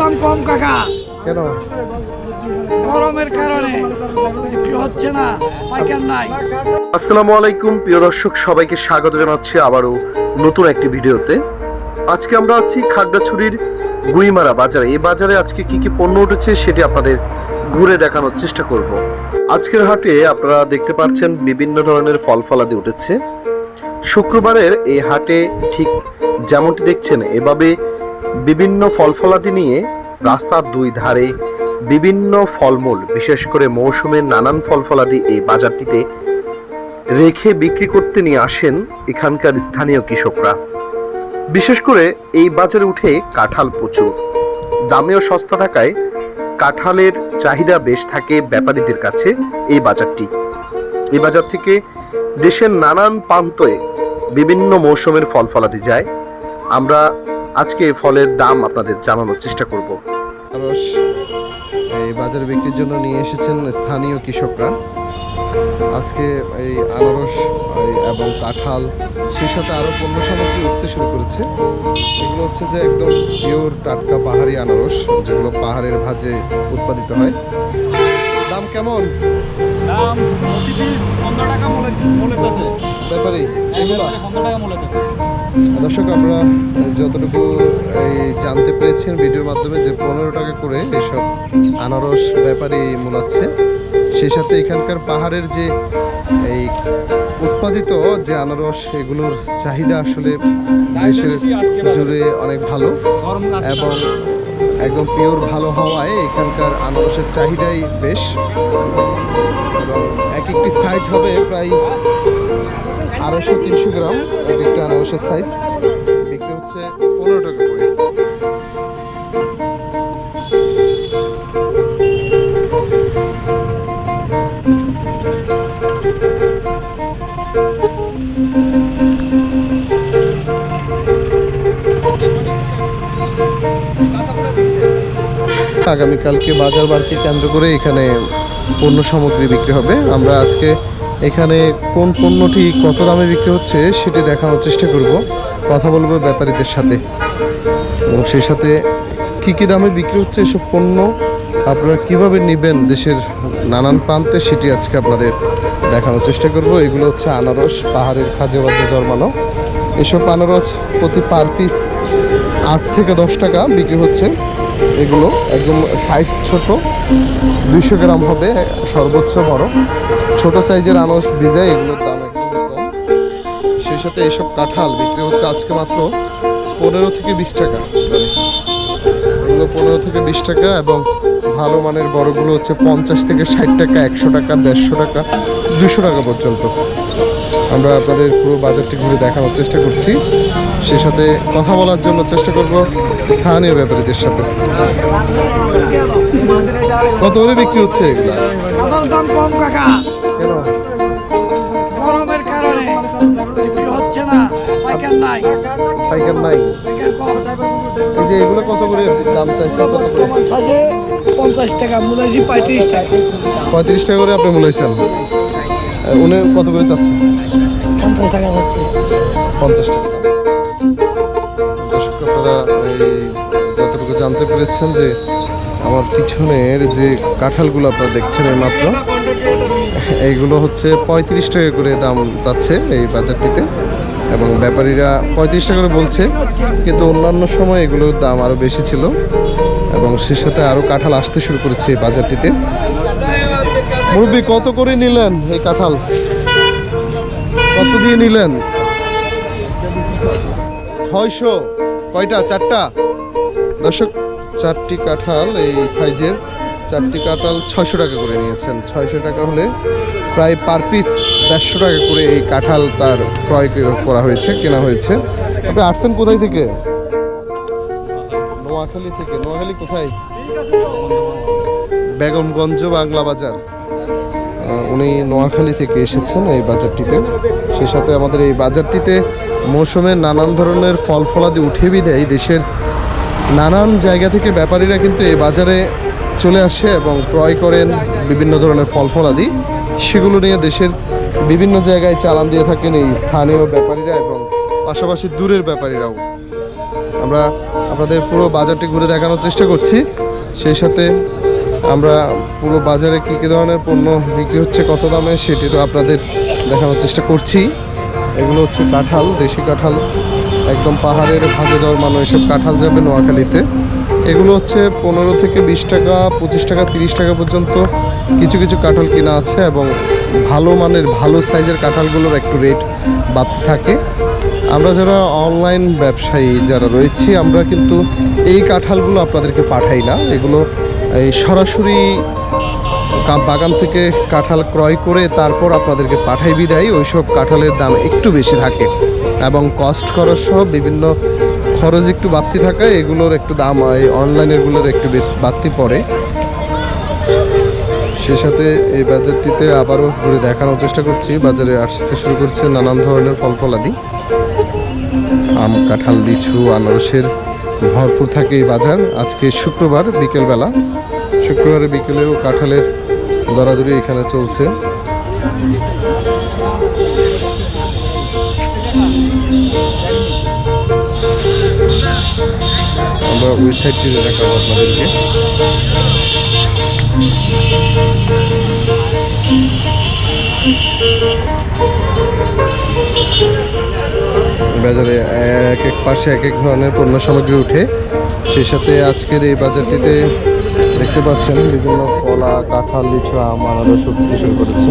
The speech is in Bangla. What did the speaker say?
দাম কম কাকা। কেন? গরমের কারণে। হচ্ছে না পাইকার নাই। আসসালামু আলাইকুম প্রিয় দর্শক সবাইকে স্বাগত জানাচ্ছি আবারও নতুন একটি ভিডিওতে। আজকে আমরা আছি খাগড়াছড়ির গুইমারা বাজারে। এই বাজারে আজকে কি কি পণ্য উঠেছে সেটি আপনাদের ঘুরে দেখানোর চেষ্টা করব। আজকের হাটে আপনারা দেখতে পাচ্ছেন বিভিন্ন ধরনের ফল ফলাদি উঠেছে। শুক্রবারের এই হাটে ঠিক যেমনটি দেখছেন এভাবে বিভিন্ন ফল ফলাদি নিয়ে রাস্তার দুই ধারে বিভিন্ন ফলমূল, বিশেষ করে মৌসুমের নানান ফল ফলাদি এই বাজারটিতে রেখে বিক্রি করতে নিয়ে আসেন এখানকার স্থানীয় কৃষকরা। বিশেষ করে এই বাজারে উঠে কাঁঠাল প্রচুর। দামেও সস্তা থাকায় কাঁঠালের চাহিদা বেশ থাকে ব্যাপারীদের কাছে এই বাজারটি। এই বাজার থেকে দেশের নানান প্রান্তে বিভিন্ন মৌসুমের ফল ফলাতে যায়। আমরা আজকে এই ফলের দাম আপনাদের জানানোর চেষ্টা করব। আনারস এই বাজারে বিক্রির জন্য নিয়ে এসেছেন স্থানীয় কৃষকরা। আজকে এই আনারস এই এবং কাঁঠাল সেই সাথে আরও পণ্য সামগ্রী উঠতে শুরু করেছে। এগুলো হচ্ছে যে একদম পিওর টাটকা পাহাড়ি আনারস যেগুলো পাহাড়ের ভাজে উৎপাদিত হয়। দাম কেমন? দাম প্রতি পিস পনেরো টাকা মূল্য মূল্যতেছে ব্যাপারে এগুলো? পনেরো টাকা দর্শক আমরা যতটুকু এই জানতে পেরেছেন ভিডিওর মাধ্যমে যে পনেরো টাকা করে এসব আনারস ব্যাপারী মূলাচ্ছে সেই সাথে এখানকার পাহাড়ের যে এই উৎপাদিত যে আনারস এগুলোর চাহিদা আসলে দেশের জুড়ে অনেক ভালো এবং একদম পিওর ভালো হওয়ায় এখানকার আনারসের চাহিদাই বেশ। এবং এক একটি সাইজ হবে প্রায় আড়াইশো তিনশো গ্রাম, এক একটা আনারসের সাইজ বিক্রি হচ্ছে পনেরো টাকা করে। আগামীকালকে বাজার বারকে কেন্দ্র করে এখানে পণ্য সামগ্রী বিক্রি হবে। আমরা আজকে এখানে কোন পণ্যটি কত দামে বিক্রি হচ্ছে সেটি দেখানোর চেষ্টা করব। কথা বলব ব্যাপারীদের সাথে। এবং সেই সাথে কী কী দামে বিক্রি হচ্ছে এসব পণ্য, আপনারা কীভাবে নেবেন দেশের নানান প্রান্তে সেটি আজকে আপনাদের দেখানোর চেষ্টা করব। এগুলো হচ্ছে আনারস, পাহাড়ের খাজে বাজে জন্মানো। এসব আনারস প্রতি পার পিস আট থেকে দশ টাকা বিক্রি হচ্ছে। এগুলো একদম সাইজ ছোট। দুইশো গ্রাম হবে, সর্বোচ্চ বড়। ছোট সাইজের আনারস ভিজে, এগুলোর দাম একদম সেই সাথে এইসব কাঁঠাল বিক্রি হচ্ছে আজকে মাত্র পনেরো থেকে বিশ টাকা। এগুলো পনেরো থেকে বিশ টাকা এবং ভালো মানের বড়গুলো হচ্ছে পঞ্চাশ থেকে ষাট টাকা, একশো টাকা, দেড়শো টাকা দুশো টাকা পর্যন্ত। আমরা আপনাদের পুরো বাজারটি ঘুরে দেখানোর চেষ্টা করছি। সেই সাথে কথা বলার জন্য চেষ্টা করব স্থানীয় ব্যাপারীদের সাথে। কত করে বিক্রি হচ্ছে এগুলা? দাম কম কাকা। গরমের কারণে হচ্ছে না পাইকার নাই। এই যে এগুলো কত করে দাম চাইছেন? কত করে? পঞ্চাশ টাকা মূলাইছি পঁয়ত্রিশ টাকা। পঁয়ত্রিশ টাকা করে আপনি মূলাইছেন উনি কত করে চাচ্ছেন পঞ্চাশ টাকা যাচ্ছে পঞ্চাশ টাকা। দর্শক আপনারা এই যতটুকু জানতে পেরেছেন যে আমার পিছনের যে কাঁঠালগুলো আপনারা দেখছেন এই মাত্র এইগুলো হচ্ছে পঁয়ত্রিশ টাকা করে দাম চাচ্ছে এই বাজারটিতে এবং ব্যাপারীরা পঁয়ত্রিশ টাকা করে বলছে কিন্তু অন্যান্য সময় এগুলোর দাম আরও বেশি ছিল। এবং সে সাথে আরও কাঁঠাল আসতে শুরু করেছে এই বাজারটিতে। মুরব্বী, কত করে নিলেন এই কাঁঠাল? কত দিয়ে নিলেন? ছয়শো। কয়টা? চারটা? দর্শক, চারটি কাঁঠাল এই সাইজের, চারটি কাঁঠাল ছয়শো টাকা করে নিয়েছেন। ছয়শো টাকা হলে প্রায় পার পিস দেড়শো টাকা করে এই কাঁঠাল তার ক্রয় করা হয়েছে, কেনা হয়েছে। আপনি আসছেন কোথায় থেকে? নোয়াখালী থেকে। নোয়াখালী কোথায়? বেগমগঞ্জ বাংলা বাজার। উনি নোয়াখালী থেকে এসেছেন এই বাজারটিতে। সেই সাথে আমাদের এই বাজারটিতে মৌসুমে নানান ধরনের ফল ফলাদি উঠে বিদেয়। দেশের নানান জায়গা থেকে ব্যাপারীরা কিন্তু এই বাজারে চলে আসে এবং ক্রয় করেন বিভিন্ন ধরনের ফল ফলাদি। সেগুলো নিয়ে দেশের বিভিন্ন জায়গায় চালান দিয়ে থাকেন এই স্থানীয় ব্যাপারীরা এবং পাশাপাশি দূরের ব্যাপারীরাও। আমরা আপনাদের পুরো বাজারটি ঘুরে দেখানোর চেষ্টা করছি। সেই সাথে আমরা পুরো বাজারে কী কী ধরনের পণ্য বিক্রি হচ্ছে, কত দামে সেটি তো আপনাদের দেখানোর চেষ্টা করছি। এগুলো হচ্ছে কাঁঠাল, দেশি কাঁঠাল, একদম পাহাড়ের যাওয়ার মানুষ এসব কাঁঠাল যাবে নোয়াখালীতে। এগুলো হচ্ছে পনেরো থেকে বিশ টাকা, পঁচিশ টাকা, তিরিশ টাকা পর্যন্ত কিছু কিছু কাঁঠাল কেনা আছে এবং ভালো মানের, ভালো সাইজের কাঁঠালগুলোর একটু রেট বাড়তে থাকে। আমরা যারা অনলাইন ব্যবসায়ী যারা রয়েছি, আমরা কিন্তু এই কাঁঠালগুলো আপনাদেরকে পাঠাই না। এগুলো এই সরাসরি বাগান থেকে কাঁঠাল ক্রয় করে তারপর আপনাদেরকে পাঠাই বিদায়। ওইসব কাঁঠালের দাম একটু বেশি থাকে এবং কস্ট খরচ সহ বিভিন্ন খরচ একটু বাড়তি থাকায় এগুলোর একটু দাম, এই অনলাইনেরগুলোর একটু বাড়তি পড়ে। সে সাথে এই বাজারটিতে আবারও ঘুরে দেখানোর চেষ্টা করছি। বাজারে আসতে শুরু করছে নানান ধরনের ফল ফলাদি আম, কাঁঠাল, লিচু, আনারসের ভরপুর থাকে এই বাজার। আজকে শুক্রবার বিকেলবেলা। শুক্রবারে বিকেলেও কাঁঠালের দরাদরি এখানে চলছে। আমরা সাইডটিতে দেখাবো আপনাদেরকে। বাজারে এক এক পাশে এক এক ধরনের পণ্য সামগ্রী উঠে, সেই সাথে আজকের এই বাজারটিতে দেখতে পাচ্ছেন বিভিন্ন কলা, কাঁঠাল, লিচু, আম, আনারস উঠতে শুরু করেছে।